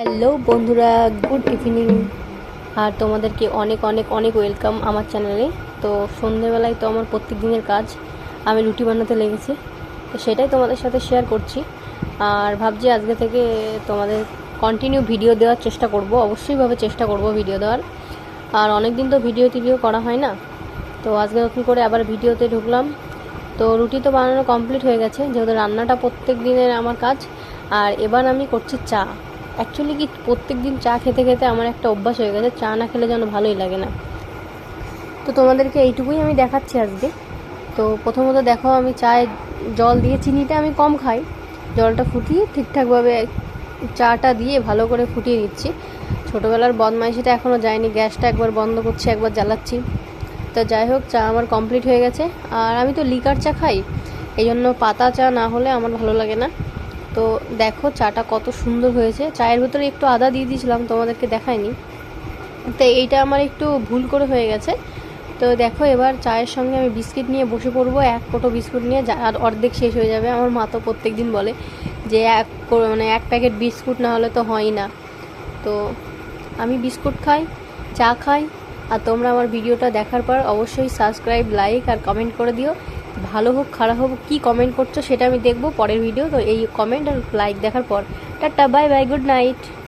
Hello বন্ধুরা, good evening. আর তোমাদেরকে অনেক অনেক অনেক ওয়েলকাম আমার চ্যানেলে। তো সন্ধেবেলায় তো আমার প্রত্যেক দিনের কাজ, আমি রুটি বানাতে লেগেছি, তো সেটাই তোমাদের সাথে শেয়ার করছি। আর ভাবছি আজকে থেকে তোমাদের কন্টিনিউ ভিডিও দেওয়ার চেষ্টা করব, অবশ্যইভাবে চেষ্টা করব ভিডিও দেওয়ার। আর অনেক দিন তো ভিডিও টিডিও করা হয় না, তো আজকে নতুন করে আবার ভিডিওতে ঢুকলাম। তো রুটি তো বানানো কমপ্লিট হয়ে গেছে, যেহেতু রান্নাটা প্রত্যেক দিনের আমার কাজ, আর এবার আমি করছি চা। অ্যাকচুয়ালি কি প্রত্যেক দিন চা খেতে খেতে আমার একটা অভ্যাস হয়ে গেছে, চা না খেলে যেন ভালোই লাগে না। তো তোমাদেরকে এইটুকুই আমি দেখাচ্ছি আজকে। তো প্রথমত দেখো, আমি চায়ে জল দিয়ে চিনিটা আমি কম খাই। জলটা ফুটিয়ে ঠিকঠাকভাবে চাটা দিয়ে ভালো করে ফুটিয়ে দিচ্ছি ছোটোবেলার বদমাইশিটা এখনও যায়নি, গ্যাসটা একবার বন্ধ করছি, একবার জ্বালাচ্ছি। তো যাই হোক, চা আমার কমপ্লিট হয়ে গেছে। আর আমি তো লিকার চা খাই এই জন্য পাতা চা না হলে আমার ভালো লাগে না। তো দেখো চাটা কত সুন্দর হয়েছে। চায়ের ভেতরে একটু আদা দিয়ে দিয়েছিলাম, তোমাদেরকে দেখায়নি তো এইটা আমার একটু ভুল করে হয়ে গেছে। তো দেখো এবার চায়ের সঙ্গে আমি বিস্কিট নিয়ে বসে পড়ব, এক কোটো বিস্কুট নিয়ে আর অর্ধেক শেষ হয়ে যাবে। আমার মা তো প্রত্যেক দিন বলে যে এক মানে এক প্যাকেট বিস্কুট না হলে তো হয় না। তো আমি বিস্কুট খাই, চা খাই, আর তোমরা আমার ভিডিওটা দেখার পর অবশ্যই সাবস্ক্রাইব, লাইক, আর কমেন্ট করে দিও। ভালো হোক, খারাপ হোক, কী কমেন্ট করছ সেটা আমি দেখব পরের ভিডিও তো এই কমেন্ট আর লাইক দেখার পর। Tata bye bye good night